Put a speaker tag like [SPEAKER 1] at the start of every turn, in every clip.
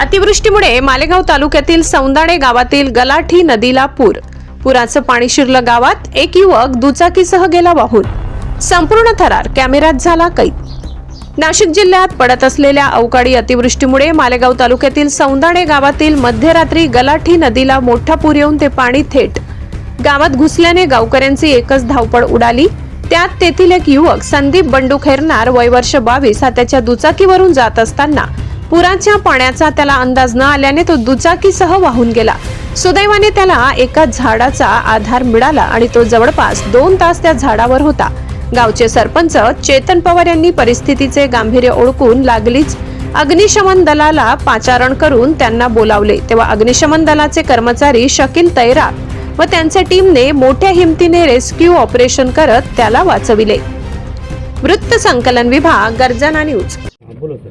[SPEAKER 1] अतिवृष्टीमुळे मालेगाव तालुक्यातील सौंदाणे गावातील गलाठी नदीला पूर. पुराचं पाणी शिरलं गावात एक युवक दुचाकीसह गेला वाहून. संपूर्ण थरार कॅमेऱ्यात झाला कैद. नाशिक जिल्ह्यात पडत असलेल्या अवकाळी अतिवृष्टीमुळे मालेगाव तालुक्यातील सौंदाणे गावातील मध्यरात्री गलाठी नदीला मोठा पूर येऊन ते पाणी थेट. गावात घुसल्याने गावकऱ्यांची एकच धावपळ उडाली. त्यात तेथील एक युवक संदीप बंडू खैरनार वय वर्ष बावीस हा त्याच्या दुचाकीवरून जात असताना पुराच्या पाण्याचा त्याला अंदाज न आल्याने तो दुचाकीसह वाहून गेला. सुदैवाने त्याला एका झाडाचा आधार मिळाला आणि तो जवळपास दोन तास त्या झाडावर होता. गावचे सरपंच चेतन पवार यांनी परिस्थितीचे गांभीर्य ओळखून लागलीच. अग्निशमन दलाला पाचारण करून त्यांना बोलावले. तेव्हा अग्निशमन दलाचे कर्मचारी शकील तैरा व त्यांच्या टीमने मोठ्या हिमतीने रेस्क्यू ऑपरेशन करत त्याला वाचविले. वृत्त संकलन विभाग गर्जना न्यूज.
[SPEAKER 2] बोला सर.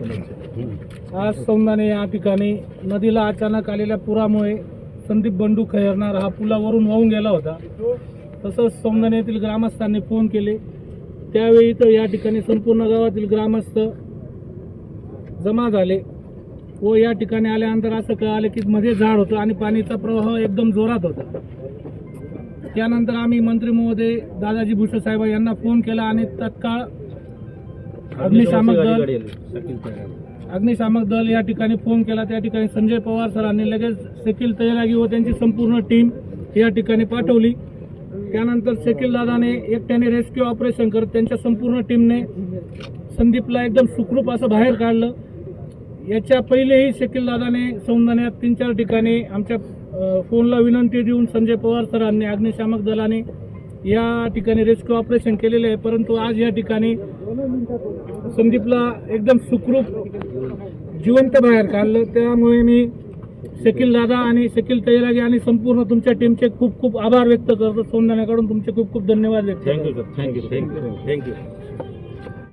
[SPEAKER 3] आज सौंदाने या ठिकाणी नदीला अचानक आलेल्या पुरामुळे संदीप बंडू खैरनार हा पुलावरून वाहून गेला होता. तसंच सौंदाणे येथील ग्रामस्थांनी फोन केले. त्यावेळी तर या ठिकाणी संपूर्ण गावातील ग्रामस्थ जमा झाले व या ठिकाणी आल्यानंतर असं कळालं की मध्ये झाड होतं आणि पाणीचा प्रवाह एकदम जोरात होता. त्यानंतर आम्ही मंत्री महोदय दादाजी भुसे साहेब यांना फोन केला आणि तत्काळ अग्निशामक दल अग्निशामक दल या ठिकाणी फोन केला त्या ठिकाणी संजय पवार सरांनी लगेच शकील तैरागी व त्यांची संपूर्ण टीम या ठिकाणी पाठवली. त्यानंतर शकील दादाने एकट्याने रेस्क्यू ऑपरेशन करत त्यांच्या संपूर्ण टीमने संदीपला एकदम सुखरूप असं बाहेर काढलं. याच्या पहिलेही शकील दादाने सौंदर्यात तीन चार ठिकाणी आमच्या फोनला विनंती देऊन संजय पवार सरांनी अग्निशामक दलाने या ठिकाणी रेस्क्यू ऑपरेशन केलेले आहे परंतु आज या ठिकाणी संदीपला एकदम सुखरूप जिवंत बाहेर काढलं. त्यामुळे मी शकील दादा आणि शकील तैरागी आणि संपूर्ण तुमच्या टीमचे खूप खूप आभार व्यक्त करतो. सौंदर्याकडून तुमचे खूप खूप धन्यवाद व्यक्त
[SPEAKER 2] thank you sir thank you thank you thank you